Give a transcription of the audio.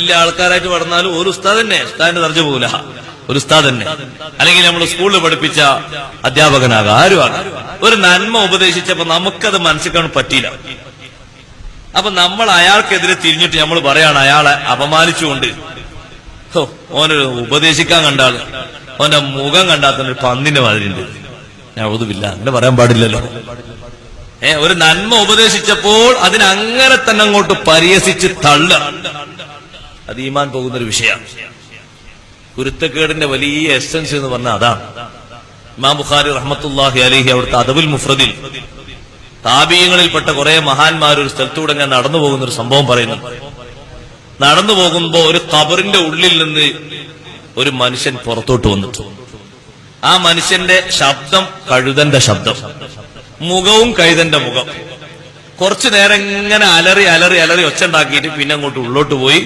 വലിയ ആൾക്കാരായിട്ട് വളർന്നാലും ഒരു ഉസ്താദ് തന്നെ ഉസ്താദിന്റെ ദർജ പോല ഒരു ഉസ്താദ് തന്നെ അല്ലെങ്കിൽ നമ്മൾ സ്കൂളിൽ പഠിപ്പിച്ച അധ്യാപകനാകാം. ആരുമാണ് ഒരു നന്മ ഉപദേശിച്ചപ്പോ നമുക്കത് മനസ്സിലാക്കാൻ പറ്റിയില്ല. അപ്പൊ നമ്മൾ അയാൾക്കെതിരെ തിരിഞ്ഞിട്ട് നമ്മൾ പറയാണ് അയാളെ അപമാനിച്ചുകൊണ്ട്. ഹോ, ഓനൊരു ഉപദേശിക്കാൻ കണ്ടാൾ ഓന്റെ മുഖം കണ്ടാത്തൊരു പന്നിന്റെ മാതിരി ഉണ്ട് ഞാൻ ഒതുവില്ല. അങ്ങനെ പറയാൻ പാടില്ലല്ലോ. ഏ ഒരു നന്മ ഉപദേശിച്ചപ്പോൾ അതിനങ്ങനെ തന്നെ അങ്ങോട്ട് പരിഹസിച്ച് തള്ളുക. അത് ഈമാൻ പോകുന്ന ഒരു വിഷയമാണ് കുരുത്തക്കേടിന്റെ വലിയ എസൻസ് എന്ന് പറഞ്ഞാൽ അതാണ്. ഇമാം ബുഖാരി റഹ്മത്തുല്ലാഹി അലഹി അവിടുത്തെ അദബുൽ മുഫ്രദിൽ താപീയങ്ങളിൽപ്പെട്ട കുറെ മഹാന്മാർ ഒരു സ്ഥലത്തൂടെ ഞാൻ നടന്നു പോകുന്ന ഒരു സംഭവം പറയുന്നു. നടന്നു പോകുമ്പോ ഒരു കബറിന്റെ ഉള്ളിൽ നിന്ന് ഒരു മനുഷ്യൻ പുറത്തോട്ട് വന്നിട്ടു. ആ മനുഷ്യന്റെ ശബ്ദം കഴുതന്റെ ശബ്ദം. മുഖവും കഴുതന്റെ മുഖം. കുറച്ചു നേരം ഇങ്ങനെ അലറി അലറി അലറി ഒച്ച ഉണ്ടാക്കിയിട്ട് പിന്നെ അങ്ങോട്ട് ഉള്ളോട്ട് പോയി.